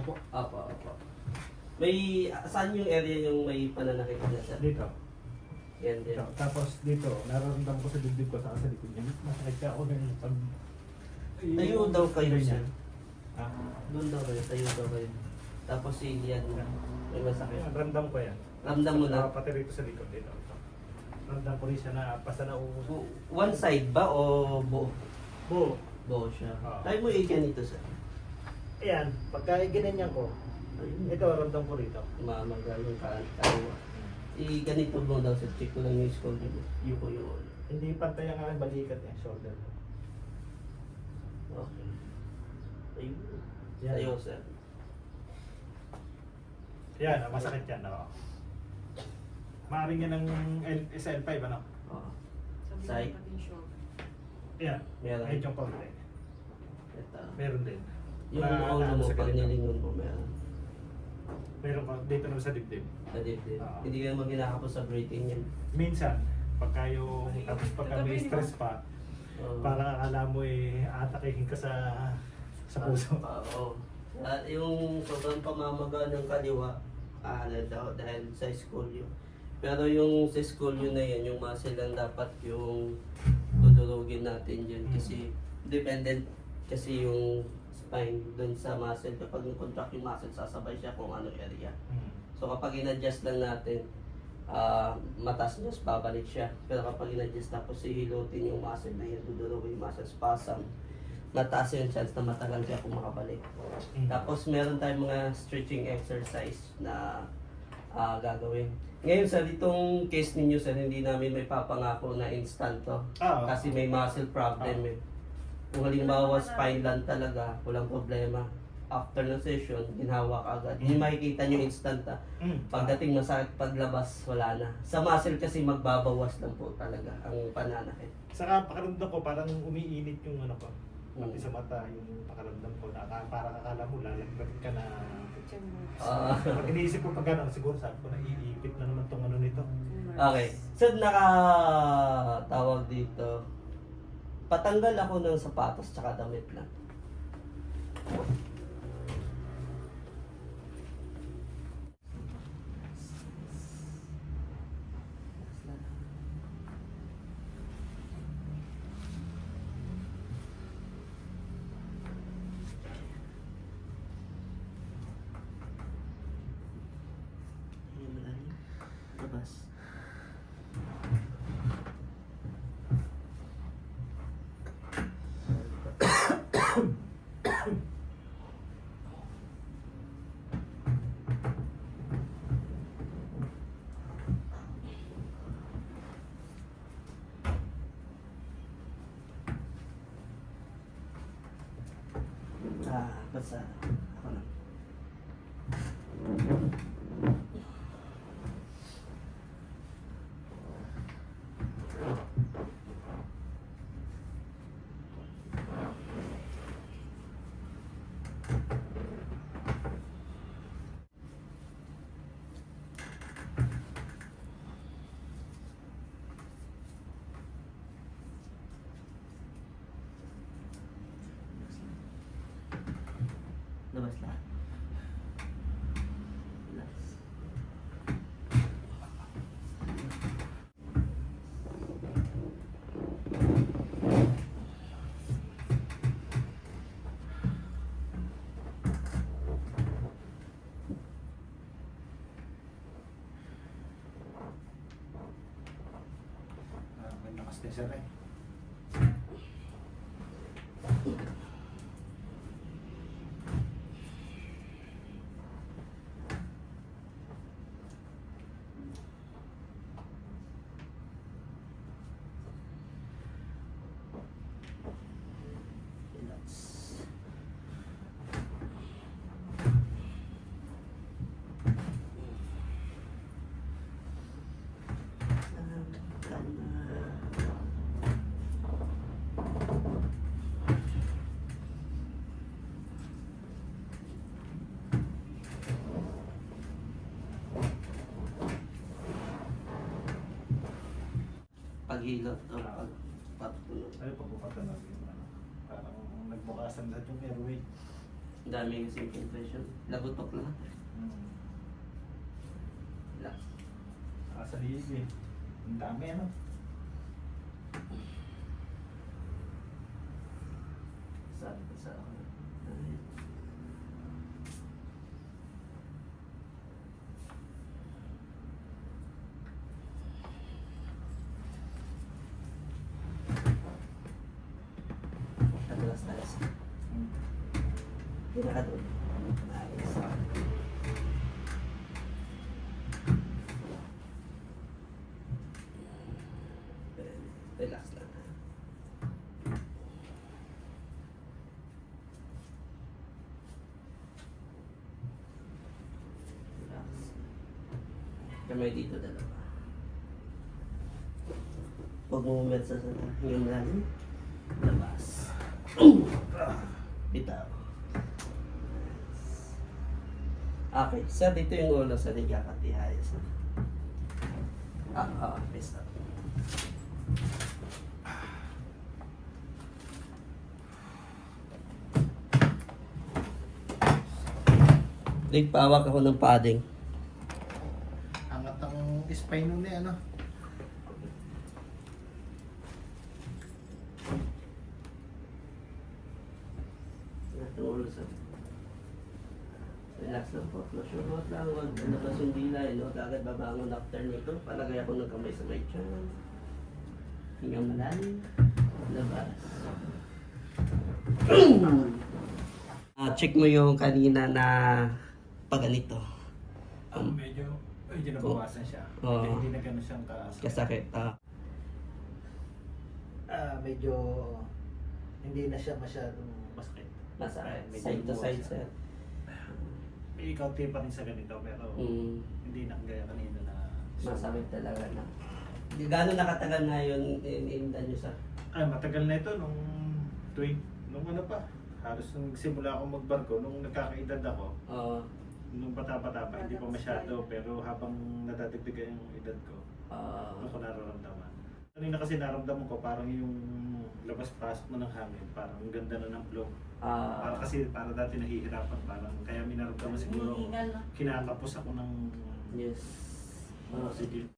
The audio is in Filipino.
Opo. Opo, opo. May, saan yung area yung may pananakit niya sir? Dito. Yan din. Ito. Tapos dito, nararamdaman ko sa dibdib ko sa sa likod niya. Masakit ka ako ganyan pag... Tayo daw kayo sir. Ah. Doon daw kayo, tayo daw kayo. Tapos si yan, may masakit. Ayan, ramdam ko yan. Ramdam mo na. Ah, pati rito sa likod dito. Ito. Ramdam ko rin siya na basta na uuso. One side ba o buo? Buo. Buo siya. Oo. Try mo ikan ito sir. Ayan, pagka ginanyan ko, Ayun. ito ramdam ko rito. Mamaga yung ka- kaliwa. I ganito mo daw sir. Check ko lang yung score mo. Yuko yung Hindi pantay ang aking balikat eh, shoulder. Okay. Ayun. Yan. Tayo sir. Yan, ah, masakit yan. Oo. Maaring yan ng L- SL5, ano? Oo. Side. ko yung shoulder. Yan, Meron. medyo konti. Ito. Meron din. Yung Na- ulo mo, pag nilingon mo, meron. Meron ko dito naman sa dibdib. Sa dibdib. Oo. Hindi ka naman ginakapos sa breathing yan. Minsan, pagka yung, tapos pagka may stress pa, Oo. parang akala mo eh, atakihin ka sa sa puso. Ah, Oo. At yung sobrang pamamaga ng kaliwa, ah, ano daw, dahil sa scolio. Pero yung sa scolio na yan, yung muscle lang dapat yung tudurugin natin dyan. Mm. Kasi dependent kasi yung spine dun sa muscle. Kapag contract yung muscle, sasabay siya kung ano area. Hmm. So kapag in-adjust lang natin, ah matas niya, babalik siya. Pero kapag in-adjust tapos hihilutin yung muscle na yung muscle spasm, mataas yung chance na matagal siya kung makabalik. Hmm. Tapos meron tayong mga stretching exercise na ah, gagawin. Ngayon sa itong case ninyo sir, hindi namin may papangako na instant to. Ah, Kasi may muscle problem eh. Kung halimbawa spine lang talaga, walang problema. After ng session, ginhawa ka agad. Yung makikita nyo instant ah. hmm. Pagdating masakit paglabas, wala na. Sa muscle kasi magbabawas lang po talaga ang pananakit. Saka pakaramdam ko parang umiinit yung ano ko. Pati Mm. sa mata yung pakaramdam ko na ka- parang akala mo lalagbat ka na. Ah. Pag iniisip ko pag gano'n, siguro sabi ko na iipit na naman tong ano nito. Okay. So, nakatawag dito. Patanggal ako ng sapatos tsaka damit lang. Ayan, malalim. Labas. Ah, basta. Ako na. Labas lahat. Relax. Ah, may lakas din siya rin. Relax. Kalma. Paghilot o pag patulog. Ano pa po yung ano? Parang nagbukasan lahat yung airway. Ang dami kasi impression. Lagotok lahat. Hmm. Relax. Saka sa liig eh. Ang dami ano. Sabi ko sa ako. Nadulas tayo sa Hmm. Pinakadun. Ayos. Relax lang. Dito dalawa. Huwag mo umersa sa yung lalim. Labas. Bitaw. Okay, sir, dito yung ulo sa liga katihayas. Ah, ah, please stop. Lig, pawak ako ng padding. Angat ng spine nun eh ano. Ang ulo sa... Relax lang po. Close your mouth lang. Huwag labas yung dilay. No? Agad babangon after nito. Palagay ako ng kamay sa may tiyan. Hinga malalim. Labas. Ah, check mo yung kanina na paganito. Um, medyo, medyo nabawasan siya. Oo. Hindi, hindi na gano'n siyang kaas. Kasakit. Ah, Ah, medyo hindi na siya masyadong Masakit. masakit. Medyo Side to side, sir. Eh, ikaw pa rin sa ganito pero Mm, hindi na gaya kanina na masakit talaga na. Gano'n nakatagal na yun in-indan nyo sa... Ay, matagal na ito nung tuwing, nung ano pa. Halos nung simula ako magbarko, nung nagkakaedad ako, Uh, nung bata-bata pa, hindi pa masyado, pero habang nadadagdagan yung edad ko, uh, ano ko nararamdaman. Kanina kasi naramdaman ko parang yung labas-pasok mo ng hangin, parang ang ganda na ng flow. uh, Para kasi para dati nahihirapan, parang kaya may naramdaman siguro. Hinihingal na. Kinakapos ako ng yes. Uh, oxygen.